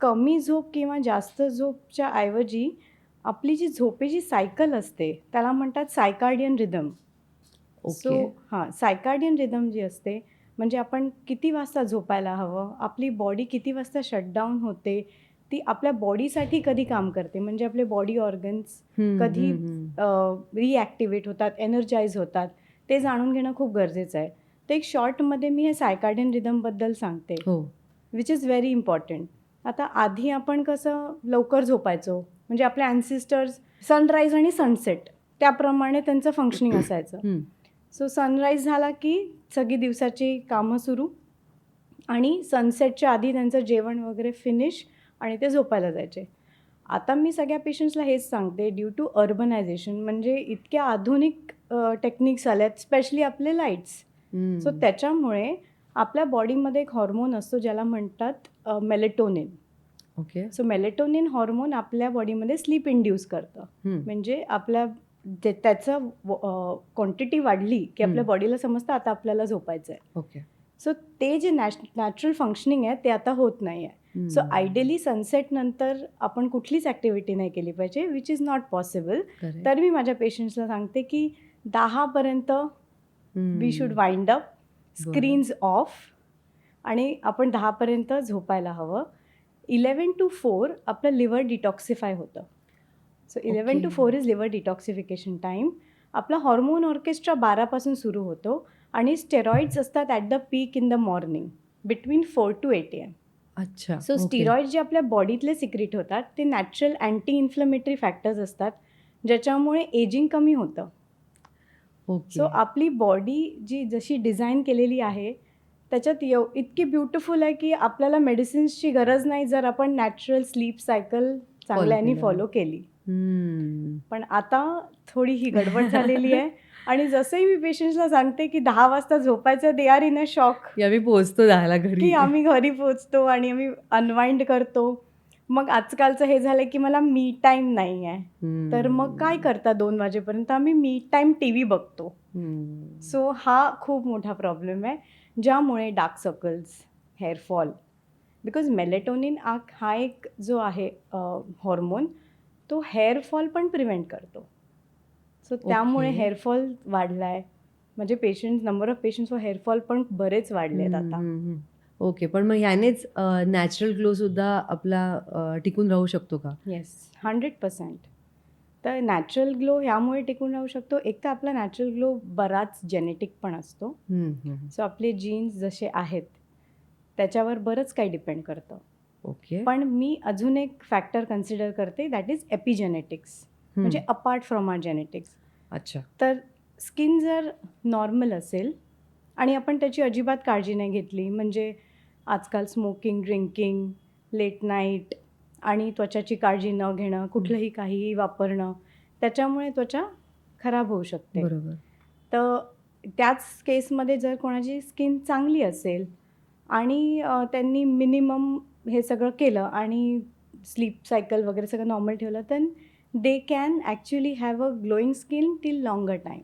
कमी झोप किंवा जास्त झोपच्या ऐवजी आपली जी झोपेची सायकल असते त्याला म्हणतात सायकार्डियन रिदम. सो ओके हां सायकार्डियन रिदम जी असते म्हणजे आपण किती वाजता झोपायला हवं आपली बॉडी किती वाजता शटडाऊन होते ती आपल्या बॉडीसाठी कधी काम करते म्हणजे आपले बॉडी ऑर्गन्स हम्म, कधी हम्म, हम्म. रिॲक्टिवेट होतात एनर्जाईज होतात ते जाणून घेणं खूप गरजेचं आहे. तर एक शॉर्टमध्ये मी हे सायकार्डियन रिदमबद्दल सांगते हो. विच इज व्हेरी इम्पॉर्टंट आता आधी आपण कसं लवकर झोपायचो म्हणजे आपले अँसिस्टर्स सनराईज आणि सनसेट त्याप्रमाणे त्यांचं फंक्शनिंग असायचं. सो सनराईज झाला की सगळी दिवसाची कामं सुरू आणि सनसेटच्या आधी त्यांचं जेवण वगैरे फिनिश आणि ते झोपायला जायचे आता मी सगळ्या पेशंट्सला हेच सांगते ड्यू टू अर्बनायझेशन म्हणजे इतक्या आधुनिक टेक्निक्स आल्यात स्पेशली आपले लाईट्स. सो त्याच्यामुळे आपल्या बॉडीमध्ये एक हॉर्मोन असतो ज्याला म्हणतात melatonin okay so melatonin hormone आपल्या बॉडीमध्ये स्लीप इंड्यूस करतं. म्हणजे आपल्या त्याचं क्वांटिटी वाढली की आपल्या. बॉडीला समजतं आता आपल्याला झोपायचं आहे ओके सो ते जे नॅश नॅचरल फंक्शनिंग आहे ते आता होत नाही आहे सो. आयडियली सनसेट नंतर आपण कुठलीच ॲक्टिव्हिटी नाही केली पाहिजे विच इज नॉट पॉसिबल. तर मी माझ्या पेशंट्सला सांगते की दहापर्यंत. We should wind up screens off आणि आपण दहापर्यंत झोपायला हवं. इलेवन टू फोर आपलं लिव्हर डिटॉक्सिफाय होतं. So eleven to. Four is liver detoxification time आपला हॉर्मोन ऑर्केस्ट्रा बारापासून सुरू होतो आणि स्टेरॉइड्स असतात at the peak in the morning between four to eight AM. अच्छा सो. स्टिरॉइड जे आपल्या बॉडीतले सिक्रेट होतात ते नॅचरल अँटी इन्फ्लमेटरी फॅक्टर्स असतात ज्याच्यामुळे एजिंग कमी होतं. सो आपली बॉडी जी जशी डिझाईन केलेली आहे त्याच्यात येव इतकी ब्युटिफुल आहे की आपल्याला मेडिसिन्सची गरज नाही जर आपण नॅचरल स्लीप सायकल चांगल्याने. फॉलो केली. पण आता थोडी ही गडबड झालेली आहे. आणि जसंही मी पेशंट्सला सांगते की दहा वाजता झोपायचं they are in a shock आम्ही पोहोचतो दहाला घरी. की आम्ही घरी पोचतो आणि आम्ही अनवाइंड करतो. मग आजकालचं हे झालं की मला मी टाईम नाही आहे. तर मग काय करता दोन वाजेपर्यंत आम्ही मी टाईम टी व्ही बघतो. सो हा खूप मोठा प्रॉब्लेम आहे ज्यामुळे dark circles hair fall because melatonin आक हा एक जो आहे हॉर्मोन तो हेअरफॉल पण प्रिव्हेंट करतो सो त्यामुळे. हेअरफॉल वाढला आहे म्हणजे patient number of patients hair fall पण बरेच वाढले आहेत आता. ओके पण मग ह्यानेच नॅचरल ग्लो सुद्धा आपला टिकून राहू शकतो का? येस हंड्रेड पर्सेंट तर नॅचरल ग्लो ह्यामुळे टिकून राहू शकतो. एक तर आपला नॅचरल ग्लो बराच जेनेटिक पण असतो. सो आपले जीन्स जसे आहेत त्याच्यावर बरंच काही डिपेंड करतं. ओके. पण मी अजून एक फॅक्टर कन्सिडर करते दॅट इज एपिजेनेटिक्स. म्हणजे अपार्ट फ्रॉम आर जेनेटिक्स अच्छा. तर स्किन जर नॉर्मल असेल आणि आपण त्याची अजिबात काळजी नाही घेतली म्हणजे आजकाल स्मोकिंग ड्रिंकिंग लेट नाईट आणि त्वचाची काळजी न घेणं कुठलंही काहीही वापरणं त्याच्यामुळे त्वचा खराब होऊ शकते. बरोबर. तर त्याच केसमध्ये जर कोणाची स्किन चांगली असेल आणि त्यांनी मिनिमम हे सगळं केलं आणि स्लीप सायकल वगैरे सगळं नॉर्मल ठेवलं तर they can actually have a glowing skin till longer time